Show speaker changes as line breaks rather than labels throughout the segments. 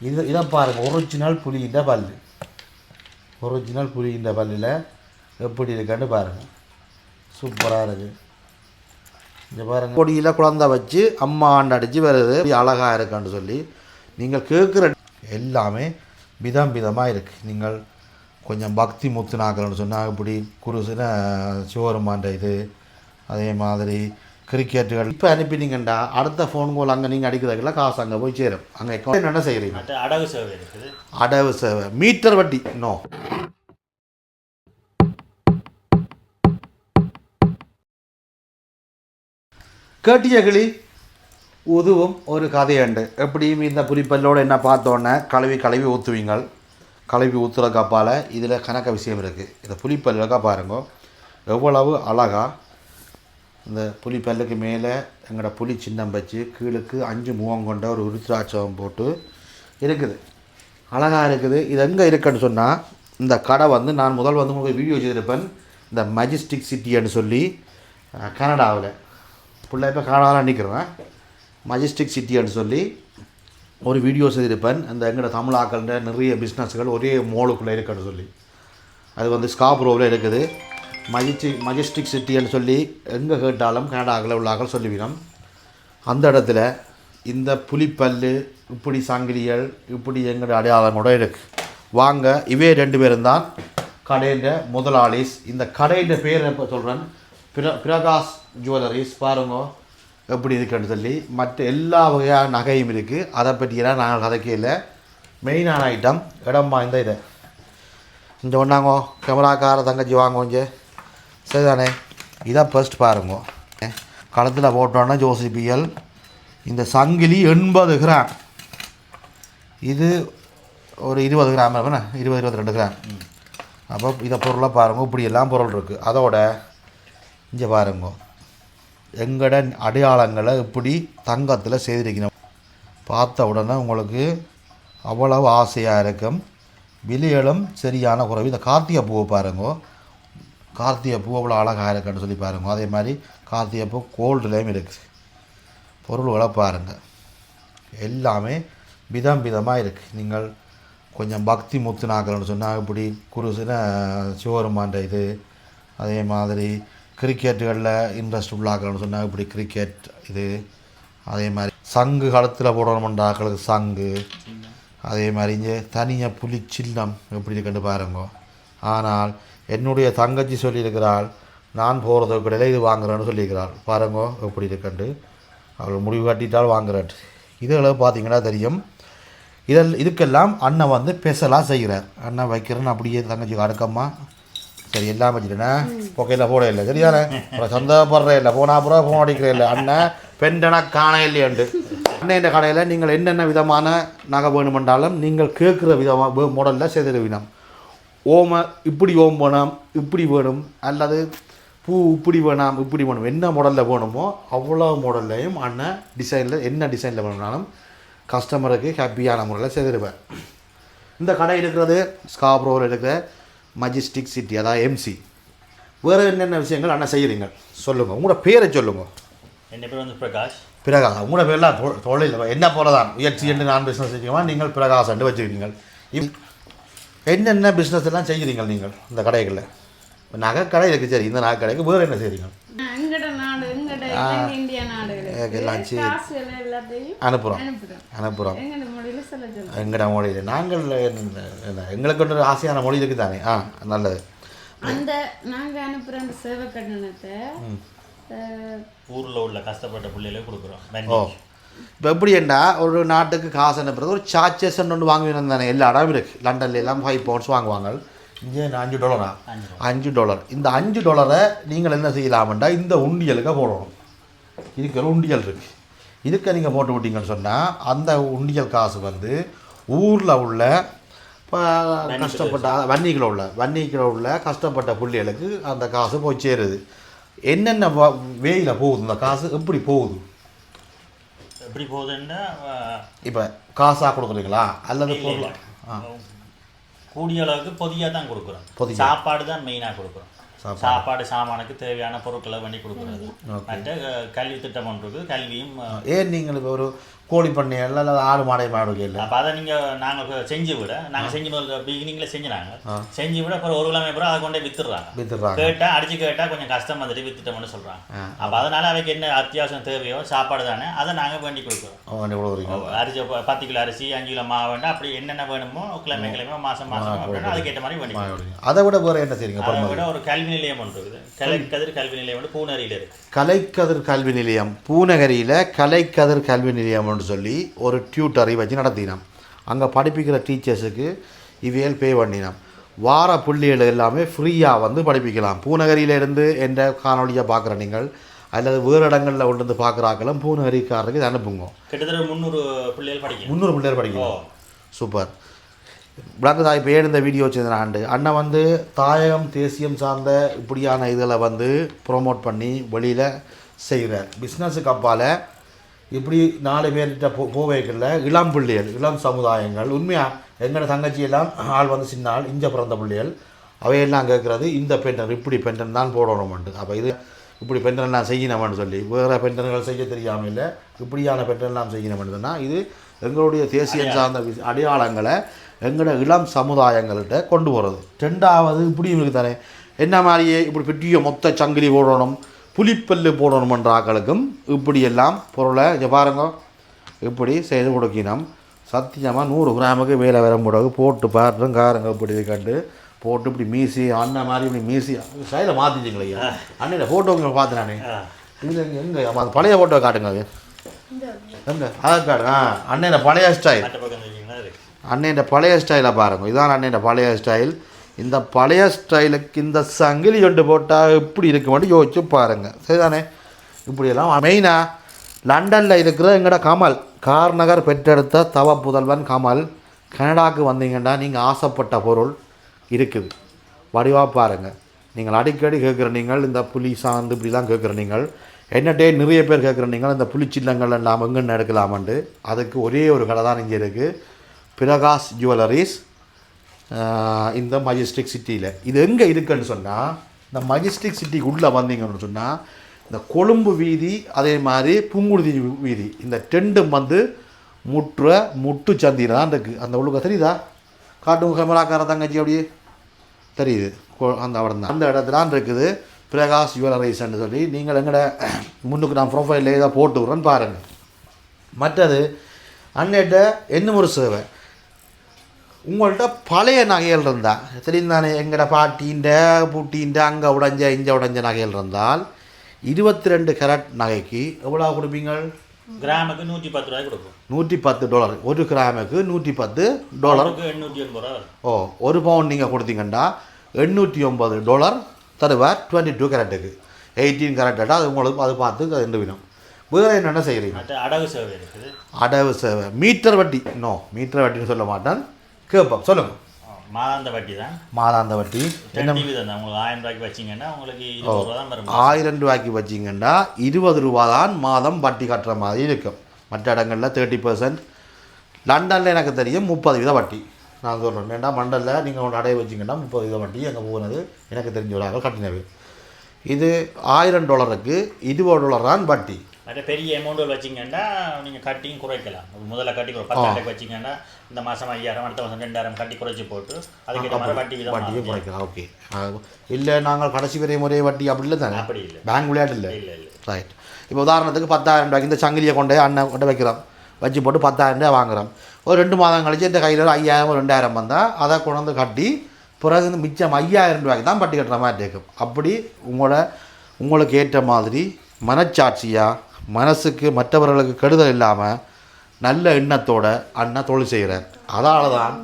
இது இதை பாருங்கள் ஒரிஜினல் புலியின் பல்லு. ஒரிஜினல் புலியின் பல்லில் எப்படி இருக்குன்னு பாருங்கள் சூப்பராக இருக்குது இங்கே பாருங்கள் கொடியில் குழந்தை வச்சு அம்மா ஆண்டு அடித்து வருது. அழகாக இருக்குன்னு சொல்லி நீங்கள் கேட்குற எல்லாமே விதம் விதமாக இருக்குது நீங்கள் கொஞ்சம் பக்தி முத்துனாக்கள்னு சொன்னால் இப்படி குருசுன சிவருமான்ற இது அதே மாதிரி கிரிக்கெட்டுகள் இப்போ அனுப்பினீங்கண்டா அடுத்த ஃபோன் கால் அங்கே நீங்கள் அடிக்கிறதுக்குள்ள காசு அங்கே போய் சேரும். அங்கே என்ன செய்கிறீங்க
அடகு சேவை இருக்குது.
அடவு சேவை. மீட்டர் வட்டி. நோ கேட்டிய கிளி உதுவும் ஒரு கதையுண்டு. எப்படியும் இந்த புலிப்பல்லோடு என்ன பார்த்தோன்னே கழுவி கழுவி ஊற்றுவீங்கள் கழுவி ஊற்றுற கப்பால் இதில் கணக்க விஷயம் இருக்குது இந்த புலிப்பல்லுக்கா பாருங்க. எவ்வளவு அழகா இந்த புலிப்பல்லுக்கு மேலே எங்களோட புலி சின்னம் வச்சு கீழுக்கு அஞ்சு முகம் கொண்ட ஒரு உருத்ராட்சம் போட்டு இருக்குது. அழகாக இருக்குது. இது எங்கே இருக்குன்னு சொன்னால் இந்த கடை வந்து நான் முதல் வந்து உங்களுக்கு வீடியோ செய்திருப்பேன் இந்த மஜிஸ்டிக் சிட்டின்னு சொல்லி கனடாவில். பிள்ளை இப்போ கனடாவில் நிற்கிறேன் மஜிஸ்டிக் சிட்டின்னு சொல்லி ஒரு வீடியோ செய்திருப்பேன் அந்த எங்களோட தமிழாக்கள்கிட்ட நிறைய பிஸ்னஸ்கள் ஒரே மோலுக்குள்ளே இருக்குன்னு சொல்லி. அது வந்து ஸ்காப்ரோவில் இருக்குது. மஜிஸ்டிக் மஜிஸ்டிக் சிட்டின்னு சொல்லி எங்கே கேட்டாலும் கனடாவில் உள்ளாக்கள் சொல்லிவிடும் அந்த இடத்துல இந்த புலிப்பல் இப்படி சங்கிலிகள் இப்படி எங்களோட அடையாளம் கூட இருக்கு. வாங்க இவே ரெண்டு பேரும் தான் கடையின் முதலாளிஸ் இந்த கடையின் பேர் இப்போ சொல்கிறேன் பிர பிரகாஷ் ஜுவல்லரிஸ் பாருங்க எப்படி இருக்குன்னு சொல்லி மற்ற எல்லா வகையான நகையும் இருக்குது அதை பற்றியெல்லாம் நாங்கள் கதைக்கே இல்லை மெயினான ஐட்டம் இடம் வாய்ந்த இதை. இங்கே ஒன்றாங்கோ கேமராக்கார தங்கச்சி வாங்குவோம் இங்கே. சரிதானே? இதான் ஃபர்ஸ்ட் பாருங்க. களத்தில் போட்டோன்னா ஜோசிபியல் இந்த சங்கிலி எண்பது கிராம். இது ஒரு இருபது கிராம் இருக்குண்ணே இருபது இருபத்தி ரெண்டு கிராம். அப்போ இதை பொருளாக பாருங்க இப்படி எல்லாம் பொருள் இருக்குது அதோட இங்கே பாருங்க. எங்கட அடையாளங்களை இப்படி தங்கத்தில் செய்திருக்கணும் பார்த்த உடனே உங்களுக்கு அவ்வளவு ஆசையாக இருக்கும். விலைகளும் சரியான குறைவு. இந்த கார்த்திகை பூவை பாருங்க. கார்த்திகை பூ அவ்வளோ அழகாக இருக்குன்னு சொல்லி பாருங்க. அதே மாதிரி கார்த்திகை பூ கோல்டுலேயும் இருக்குது பொருள்களை பாருங்கள் எல்லாமே விதம் விதமாக இருக்குது நீங்கள் கொஞ்சம் பக்தி முத்துனாக்கள்னு சொன்னால் இப்படி குருசுன சிவருமான்ற இது. அதே மாதிரி கிரிக்கெட்டுகளில் இன்ட்ரெஸ்ட் உள்ளாக்கள்னு சொன்னால் இப்படி கிரிக்கெட் இது. அதே மாதிரி சங்கு களத்தில் போடணுமென்றாக்களுக்கு சங்கு. அதே மாதிரி இங்கே தனியாக புலி சின்னம் எப்படி இருக்குன்னு பாருங்க. ஆனால் என்னுடைய தங்கச்சி சொல்லியிருக்கிறாள் நான் போகிறதுக்கு இடையில இது வாங்குறேன்னு சொல்லியிருக்கிறாள். பாருங்க எப்படி இருக்குன்ட்டு. அவள் முடிவு கட்டிட்டால் வாங்குறாட் இதில் பார்த்தீங்கன்னா தெரியும். இதில் இதுக்கெல்லாம் அண்ணன் வந்து ஸ்பெஷலாக செய்கிறார். அண்ணன் வைக்கிறேன்னு அப்படியே தங்கச்சி அடுக்கம்மா சரி எல்லாம் வச்சுட்டேனே. பொக்கையில் போட இல்லை சரியானே அப்புறம் சந்தோகப்படுற இல்லை. போனா அப்புறம் ஃபோன் அடிக்கிற இல்லை. அண்ணன் பெண்டனா காண இல்லையண்டு அண்ணன் இந்த கடையில் நீங்கள் என்னென்ன விதமான நகை வேணுமென்றாலும் நீங்கள் கேட்குற விதமாக மாடலில் செய்திருவினம் ஓம இப்படி ஓம் வேணும் இப்படி வேணும். அல்லது பூ இப்படி வேணாம் இப்படி வேணும். என்ன மாடலில் வேணுமோ அவ்வளோ மாடல்லையும் அண்ணன் டிசைனில் என்ன டிசைனில் வேணும்னாலும் கஸ்டமருக்கு ஹாப்பியான முறையில் செய்திருவேன் இந்த கடை இருக்கிறது ஸ்காப்ரோவில் இருக்கிற மஜிஸ்டிக் சிட்டி அதாவது எம்சி வேறு என்னென்ன விஷயங்கள் அண்ணன் செய்கிறீங்க சொல்லுங்கள் உங்களோட பேரை சொல்லுங்கள்
என் பேர் வந்து பிரகாஷ்.
பிரகாஷ். உங்களோட பேர்லாம் தொழில் என்ன போல தான் முயற்சி என்று நான் பிஸ்னஸ் செய்யுமா நீங்கள் பிரகாஷ் என்று வச்சுருக்கீங்க. இப் என்னென்ன பிஸ்னஸ் எல்லாம் செய்கிறீங்க நீங்கள் இந்த கடைகளில்? இப்போ நகை கடை இருக்குது சரி இந்த நகை கடைக்கு வேறு என்ன செய்கிறீங்க அனுப்புகிறோம்
அனுப்புறோம்.
அனுப்புகிறோம்
எங்கட மொழியில
நாங்கள் எங்களுக்கு ஒரு ஆசையான மொழி இருக்குது தானே? ஆ நல்லது.
அந்த நாங்க அனுப்புற அந்த சேவை கட்டணத்தை
ஊரில் உள்ள கஷ்டப்பட்ட பிள்ளைகளுக்கு கொடுக்குறோம்.
ஓ. இப்போ எப்படி என்றா ஒரு நாட்டுக்கு காசு அனுப்புறது? ஒரு சார்ஜஸ் ஒன்று வாங்குவேன் தானே எல்லா இடம் இருக்குது லண்டன்ல எல்லாம் ஃபைவ் பவுண்ட்ஸ் வாங்குவாங்க. இங்கே அஞ்சு டாலரா
அஞ்சு
டாலர் இந்த அஞ்சு டாலரை நீங்கள் என்ன செய்யலாம்டா? இந்த உண்டியலுக்கு போடணும். இதுக்கு ஒரு உண்டியல் இருக்குது இதுக்கு நீங்கள் போட்டு விட்டீங்கன்னு சொன்னால் அந்த உண்டியல் காசு வந்து ஊரில் உள்ள இப்போ கஷ்டப்பட்ட வன்னிக்கில் உள்ள வன்னிக்கில் உள்ள கஷ்டப்பட்ட பிள்ளைகளுக்கு அந்த காசு போய் சேருது. என்னென்ன வேயில் போகுது இந்த காசு? எப்படி போகுது?
எப்படி போகுதுன்னா
இப்போ காசாக கொடுக்குறீங்களா? அல்லது பொருள்.
கூடிய அளவுக்கு பொதியாக தான் கொடுக்குறோம். சாப்பாடு தான் மெயினாக கொடுக்குறோம்.
சாப்பாடு.
சாமானுக்கு தேவையான பொருட்களை பண்ணி கொடுக்குறது. மற்ற கல்வி திட்டம் ஒன்று இருக்குது. கல்வியும்
ஏன் நீங்கள் ஒரு கோழி பண்ணைகள் அல்லது ஆடு மாடை மாடு இல்லை
அப்போ அதை நீங்கள் நாங்கள் செஞ்சு விட நாங்கள் செஞ்சு முதல்ல பிகினிங்கில் செஞ்சுனாங்க. செஞ்சு விட அப்புறம் ஒரு கிழமை அப்புறம் அதை கொண்டே வித்துடுறாங்க.
வித்துடுறாங்க.
கேட்டால் அடிச்சு கேட்டால் கொஞ்சம் கஷ்டம் வந்துட்டு வித்துட்டோம்னு சொல்கிறாங்க. அப்போ அதனால அவைக்கு என்ன அத்தியாவசியம் தேவையோ சாப்பாடு தானே அதை நாங்கள் வேண்டி கொடுக்குறோம்.
அவங்க கொடுக்குறீங்க
அரிசி பத்து கிலோ அரிசி அஞ்சு கிலோ மாவு வேண்டாம் அப்படி என்னென்ன வேணுமோ கிழமை கிழமை மாதம் மாதம் அப்படின்னா அதுக்கேற்ற மாதிரி வேண்டி.
அதை விட வேறு என்ன செய்றீங்க?
அதை விட ஒரு கல்வி நிலையம் ஒன்று இருக்குது. கலைக்கதிர் கல்வி நிலையம் வந்து பூனரியில் இருக்கு.
கலைக்கதிர் கல்வி நிலையம். பூநகரியில் கலைக்கதிர் கல்வி நிலையம்னு சொல்லி ஒரு டியூட்டரை வச்சு நடத்தினோம் அங்கே படிப்பிக்கிற டீச்சர்ஸுக்கு இவையல் பே பண்ணினோம் வார புள்ளிகள் எல்லாமே ஃப்ரீயாக வந்து படிப்பிக்கலாம். பூநகரியிலேருந்து என்ற காணொலியை பார்க்குற நீங்கள் அல்லது வேறு இடங்களில் கொண்டு வந்து பார்க்குறாக்களும் பூநகரிக்காரருக்கு இதை அனுப்புங்க.
கிட்டத்தட்ட முந்நூறு பிள்ளைகள் படிக்கும்
முந்நூறு பிள்ளைகள்
ஓ.
படிக்கும் சூப்பர் விளங்குதா இப்போ ஏன் இந்த வீடியோ வச்சிருந்த ஆண்டு அண்ணன் வந்து தாயகம் தேசியம் சார்ந்த இப்படியான இதில் வந்து ப்ரோமோட் பண்ணி வெளியில் செய்கிறார் பிஸ்னஸுக்கு அப்பால் இப்படி நாலு பேர்கிட்ட போ போவேக்கல இளம் பிள்ளைகள் இளம் சமுதாயங்கள். உண்மையாக எங்களோட தங்கச்சி எல்லாம் ஆள் வந்து சின்ன ஆள் இஞ்ச பிறந்த பிள்ளைகள். அவையெல்லாம் கேட்குறது இந்த பென்டன் இப்படி பென்டன் தான் போடணுமெண்டு அப்போ இது இப்படி பென்டன் நான் செய்யணும்னு சொல்லி வேறு பென்டன்கள் செய்ய தெரியாமல் இல்லை இப்படியான பென்டன்லாம் செய்யணும்னு சொன்னால் இது எங்களுடைய தேசியம் சார்ந்த அடையாளங்களை எங்களோட இளம் சமுதாயங்கள்கிட்ட கொண்டு போகிறது ரெண்டாவது இப்படியும் இருக்குது தானே. என்ன மாதிரியே இப்படி பெரிய மொத்த சங்கிலி போடணும்? புலிப்பல்லு போடணுமன்ற ஆக்களுக்கும் இப்படியெல்லாம் பொருளை இங்கே பாருங்க. இப்படி செய்து கொடுக்கணும் சத்தியமாக நூறு கிராமுக்கு வேலை வர முடகு போட்டு பாருங்க காருங்க இப்படி கண்டு போட்டு இப்படி மீசி அண்ணன் மாதிரி இப்படி மீசி ஸ்டைலை மாற்றிச்சிங்களே ஐயா. அண்ணன் ஃபோட்டோங்க பார்த்து நானே. இதில் எங்கே? எங்கே அந்த பழைய ஃபோட்டோ காட்டுங்க அது. எங்கே? ஆதார் கார்டு ஆ. அண்ணன் பழைய ஸ்டைல் அண்ணன் பழைய ஸ்டைலை பாருங்க. இதான் அண்ணன் பழைய ஸ்டைல் இந்த பழைய ஸ்டைலுக்கு இந்த சங்கிலி கொண்டு போட்டால் எப்படி இருக்க யோசிச்சு பாருங்கள் சரிதானே? இப்படியெல்லாம் மெயினாக லண்டனில் இருக்கிற எங்கட கமல் கார்நகர் பெற்றெடுத்த தவ புதல்வன் கமல் கனடாவுக்கு வந்தீங்கன்னா நீங்கள் ஆசைப்பட்ட பொருள் இருக்குது. வடிவாக பாருங்கள் நீங்கள் அடிக்கடி கேட்குற நீங்கள் இந்த புலி சார்ந்து இப்படிலாம் கேட்குற நீங்கள் என்னட்டே நிறைய பேர் கேட்குற நீங்கள் இந்த புளிச்சில்லங்கள் நாம் எங்கன்னு எடுக்கலாமண்டு. அதுக்கு ஒரே ஒரு கடை தான் இங்கே இருக்குது பிரகாஷ் ஜுவல்லரிஸ் இந்த மஜிஸ்டிக் சிட்டியில் இது எங்கே இருக்குன்னு சொன்னால் இந்த மஜிஸ்டிக் சிட்டிக்கு உள்ளே வந்தீங்கன்னு சொன்னால் இந்த கொழும்பு வீதி அதே மாதிரி புங்குடுதி வீதி இந்த டெண்டு வந்து முற்ற முட்டு சந்தியில் தான் இருக்குது அந்த உள்ளுக்க தெரியுதா? காட்டும் கேமராக்கார தங்கச்சி அப்படியே. தெரியுது. அந்த இடம் தான். அந்த இடத்துல தான் இருக்குது பிரகாஷ் ஜுவல்லரிஸ்ன்னு சொல்லி. நீங்கள் எங்கட முன்னுக்கு நான் ப்ரொஃபைலில் ஏதோ போட்டு விட்றேன்னு பாருங்கள் மற்றது அன்னிட்ட என்ன ஒரு சேவை. உங்கள்கிட்ட பழைய நகைகள் இருந்தால் தெரியும் தானே எங்கட பாட்டின்ற பூட்டின்ற அங்கே உடைஞ்ச இங்கே உடைஞ்ச நகைகள் இருந்தால் இருபத்தி ரெண்டு கேரட் நகைக்கு எவ்வளோ கொடுப்பீங்க
கிராமுக்கு நூற்றி பத்து ரூபாய் கொடுப்போம்.
நூற்றி பத்து டாலர். ஒரு கிராமுக்கு நூற்றி பத்து டாலர்
எண்ணூற்றி எண்பது ரூபா
ஓ ஒரு பவுன் நீங்கள் கொடுத்தீங்கன்னா எண்ணூற்றி ஒம்பது டாலர் தருவார் டுவெண்ட்டி டூ கேரட்டுக்கு. எயிட்டீன் கேரட்டா அது உங்களுக்கு அது பார்த்து ரெண்டு வினம் வேறு என்னென்ன செய்கிறீங்க
அடகு சேவை இருக்குது.
அடவு சேவை. மீட்டர் வட்டி. நோ மீட்டர் வட்டின்னு சொல்ல மாட்டேன். கேட்போம் சொல்லுங்கள்
மாதாந்த வட்டி தான்.
மாதாந்த வட்டி.
ஆயிரம் ரூபாய்க்கு வச்சிங்கன்னா உங்களுக்கு
ஆயிரம் ரூபாய்க்கு வச்சிங்கன்னா இருபது ரூபா தான் மாதம் வட்டி கட்டுற மாதிரி இருக்கும். மற்ற இடங்களில் தேர்ட்டி பர்சன்ட் லண்டனில் எனக்கு தெரியும் முப்பது வீத வட்டி. நான் சொல்கிறேன் ஏன்டா மண்டலில் நீங்கள் ஒன்று அடைய வச்சிங்கன்னா முப்பது வீத வட்டி அங்கே போனது எனக்கு தெரிஞ்சவராக கட்டினது. இது ஆயிரம் டாலருக்கு இருபது டாலர் தான் வட்டி.
மற்ற பெரிய அமௌண்ட்டுகள் வச்சிங்கன்னா நீங்கள் கட்டியும் குறைக்கலாம். முதல்ல கட்டி பத்தாயிரம் வச்சிங்கன்னா இந்த மாதம் ஐயாயிரம் அடுத்த மாதம் ரெண்டாயிரம் கட்டி குறைச்சி போட்டு அதுக்கேற்ற மாதிரி வட்டி விதம்
வட்டியை
மாறும்.
குறைக்கலாம் ஓகே இல்லை நாங்கள் கடைசி வரை முறை வட்டி அப்படி இல்லை தானே?
அப்படி இல்லை.
பேங்க் விளையாட்டு இல்லை?
இல்லை இல்லை.
ரைட் இப்போ உதாரணத்துக்கு பத்தாயிரம் ரூபாய்க்கு இந்த சங்கிலியை கொண்டு அண்ணன் கொண்டு வைக்கிறோம். வச்சு போட்டு பத்தாயிரம் ரூபாய் வாங்குறோம். ஒரு ரெண்டு மாதம் கழிச்சு இந்த கையில் ஒரு ஐயாயிரம் ரெண்டாயிரம் வந்தால் அதை கொண்டு வந்து கட்டி பிறகு இந்த மிச்சம் ஐயாயிரம் ரூபாய்க்கு தான் வட்டி கட்டுற மாதிரி இருக்கும். அப்படி உங்களோட உங்களுக்கு ஏற்ற மாதிரி மனச்சாட்சியாக மனசுக்கு மற்றவர்களுக்கு கெடுதல் இல்லாமல் நல்ல எண்ணத்தோட அண்ணன் தொழில் செய்கிறார் அதால் தான்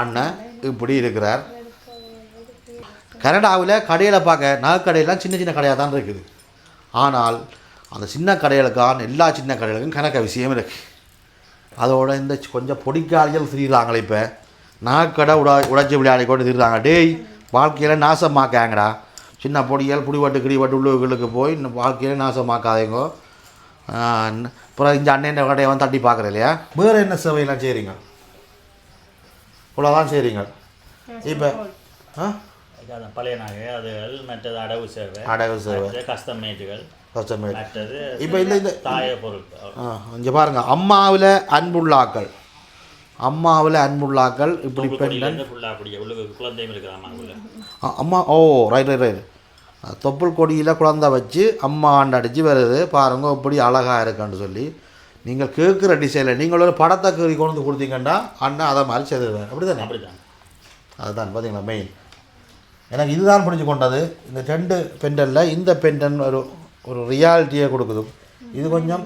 அண்ணன் இப்படி இருக்கிறார். கனடாவில் கடையில் பார்க்க நகைக்கடையெல்லாம் சின்ன சின்ன கடையாக தான் இருக்குது. ஆனால் அந்த சின்ன கடைகளுக்கான எல்லா சின்ன கடைகளுக்கும் கணக்க விஷயம் இருக்குது அதோட இந்த கொஞ்சம் பொடிக்காரிகள் திரிகிறாங்களே இப்போ. நகைக்கடை உட உடைச்சி விளையாடி கொண்டு திரிகிறாங்க டேய் வாழ்க்கையில் நாசமாக்காங்கடா. சின்ன பொடியால் புடிவட்டு கிடிவட்டு உள்ளுகளுக்கு போய் இந்த வாழ்க்கையில் நாசமாக்காதீங்க. அப்புறம் இந்த அண்ணன் கடையை வந்து தட்டி பார்க்குறேன் இல்லையா? வேறு என்ன சேவையெல்லாம் செய்கிறீங்க இவ்வளோதான் செய்கிறீங்க இப்போ ஆ?
பழைய நகை அதுகள் மற்றது அடவு சேவை.
அடகு சேவை.
மற்ற கஸ்டம் மேட்டுகள்
கஸ்டம் மேட்
மற்றது
இப்போ இந்த இந்த
தாய பொருட்கள்
ஆ இங்கே பாருங்கள் அம்மாவில் அன்புள்ளாக்கள். அம்மாவில் அன்புள்ளாக்கள். இப்படி
உள்ள குழந்தையும்
ஆ, அம்மா ஓ ரைட் ரைட் ரைட் தொப்புள் கொடியில் குழந்தை வச்சு அம்மா ஆண்டு அடித்து வருது. பாருங்க இப்படி அழகாக இருக்குன்னு சொல்லி நீங்கள் கேட்குற டிசைனில் நீங்கள் ஒரு படத்தை கீறி கொண்டு வந்து கொடுத்தீங்கன்னா அண்ணன் அதை மாதிரி செய்துருவேன் அப்படி தானே
அப்படிதான்
அதுதான் பார்த்தீங்களா மெயின் எனக்கு இதுதான் புரிஞ்சு கொண்டது. இந்த ரெண்டு பெண்டனில் இந்த பெண்டன் ஒரு ஒரு ரியாலிட்டியை கொடுக்குது. இது கொஞ்சம்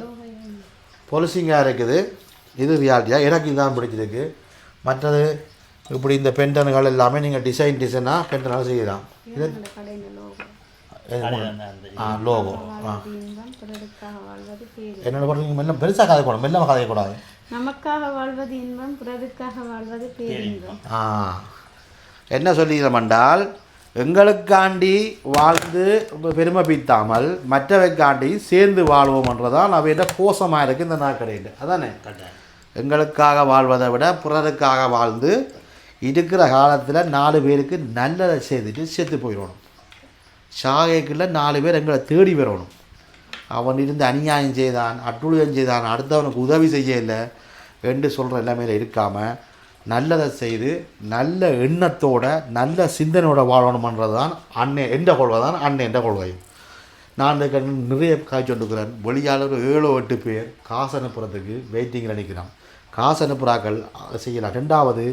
பொலிசிங்காக இருக்குது. இது ரியாலிட்டியாக எனக்கு இதுதான் பிடிச்சிருக்கு. மற்றது இப்படி இந்த பெண்டன்கள் எல்லாமே நீங்கள் டிசைன் டிசைனாக பெண்டனாக செய்யலாம். இது
லோகோ
என்னோட பண்ணுறீங்க மெல்ல பெருசாக கதைக்கூடாது மெல்ல கதைக்கூடாது
நமக்காக வாழ்வது இன்பம் பிறருக்காக வாழ்வது பேரின்பம்
ஆ என்ன சொல்லுகிறோம் என்றால் எங்களுக்காண்டி வாழ்ந்து பெருமை பீத்தாமல் மற்றவைக்காண்டி சேர்ந்து வாழ்வோம்ன்றதான் அவையிட கோஷமாக இருக்குது இந்த நாக்கடையில் அதானே எங்களுக்காக வாழ்வதை விட பிறருக்காக வாழ்ந்து இருக்கிற காலத்தில் நாலு பேருக்கு நல்லதை செய்துட்டு செத்து போயிடணும் சாகைக்குள்ள நாலு பேர் எங்களை தேடி வரணும். அவன் இருந்து அநியாயம் செய்தான் அட்டுழியம் செய்தான் அடுத்தவனுக்கு உதவி செய்யல என்று சொல்கிற எல்லாமே இருக்காமல் நல்லதை செய்து நல்ல எண்ணத்தோட நல்ல சிந்தனையோட வாழணுமன்றது தான் அன்னை என்ற கொள்கை தான் அன்னை என்ற கொள்கையும். நான் இந்த நிறைய காய்ச்சி கொண்டிருக்கிறேன் வெளியால் ஒரு ஏழோ எட்டு பேர் காசு அனுப்புறதுக்கு வெயிட்டிங்கில் நிற்கிறான் காசு அனுப்புகிறார்கள் அதை செய்யலாம் ரெண்டாவது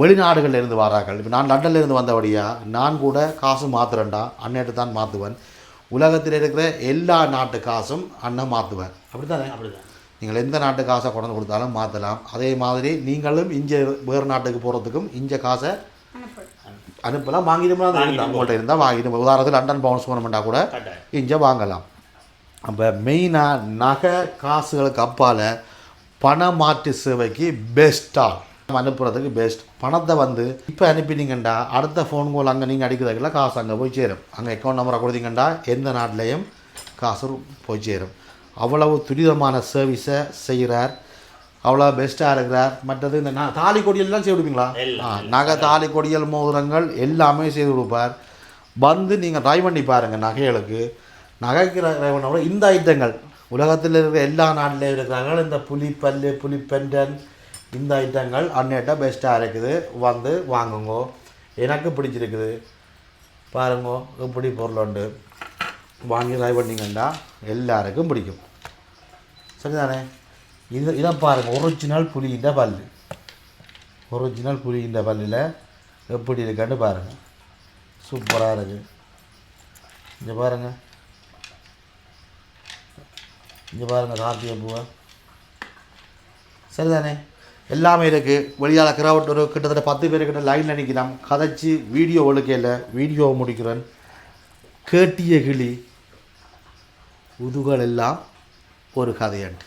வெளிநாடுகளில் இருந்து வரார்கள். இப்போ நான் லண்டன்ல இருந்து வந்தபடியா நான் கூட காசு மாற்றுறேன்டா அண்ணன்ட்டு தான் மாற்றுவேன் உலகத்தில் இருக்கிற எல்லா நாட்டு காசும் அண்ணன் மாற்றுவேன் அப்படி தானே
அப்படிதான்
நீங்கள் எந்த நாட்டு காசை கொண்டு கொடுத்தாலும் மாற்றலாம் அதே மாதிரி நீங்களும் இங்கே வேறு நாட்டுக்கு போகிறதுக்கும் இங்கே காசை அனுப்பலாம். இருந்தால் உங்கள்கிட்ட இருந்தால் வாங்கிட்டு உதாரணத்துக்கு லண்டன் பவுன்ஸ் போனோம்னா கூட இங்கே வாங்கலாம். அப்போ மெயினாக நகை காசுகளுக்கு அப்பால் பண மாற்று சேவைக்கு பெஸ்ட்டாக அனுப்புறதுக்கு பெஸ்ட் பணத்தை வந்து இப்போ அனுப்பினீங்கண்டா அடுத்த ஃபோன் கால் அங்கே நீங்கள் அடிக்கிறதுக்குள்ள காசு அங்கே போய் சேரும். அங்கே அக்கௌண்ட் நம்பரை கொடுத்தீங்கண்டா எந்த நாட்டிலையும் காசு போய் சேரும். அவ்வளவு துரிதமான சர்வீஸை செய்கிறார் அவ்வளோ பெஸ்ட்டாக இருக்கிறார். மற்றது இந்த நான் தாலி கொடியெல்லாம் செய்து விடுவீங்களா ஆ நகை தாலி கொடியல் மோதிரங்கள் எல்லாமே செய்து கொடுப்பார். வந்து நீங்கள் ட்ரை பண்ணி பாருங்கள் நகைகளுக்கு. நகைக்கு ட்ரை பண்ண விட இந்த ஐட்டங்கள். உலகத்தில் இருக்கிற எல்லா நாட்டிலையும் இருக்கிறாங்க இந்த புலி பல்லு புலி பெண்டன் இந்த ஐட்டங்கள் அன்னையிட்ட பெஸ்ட்டாக இருக்குது. வந்து வாங்குங்கோ. எனக்கு பிடிச்சிருக்குது. பாருங்கோ எப்படி பொருள் உண்டு. வாங்கி ட்ரை பண்ணிங்கன்னா எல்லாருக்கும் பிடிக்கும். சரிதானே? இது இதை பாருங்கள் ஒரிஜினல் புலிகின்ற பல்லு. ஒரிஜினல் புலிகின்ற பல்லில் எப்படி இருக்கான்னு பாருங்கள் சூப்பராக இருக்குது இங்கே பாருங்கள் இங்கே பாருங்கள் கார்த்திகை பூவை. சரிதானே? எல்லாமே இருக்குது வெளியால் கிராவட் ஒரு கிட்டத்தட்ட பத்து பேர் கிட்ட லைனில் நிற்கிறான் கதைச்சி வீடியோ ஒழுக்கையில் வீடியோ முடிக்கிறேன் கேட்டிய கிளி உதுகள் எல்லாம் ஒரு கதையண்டு.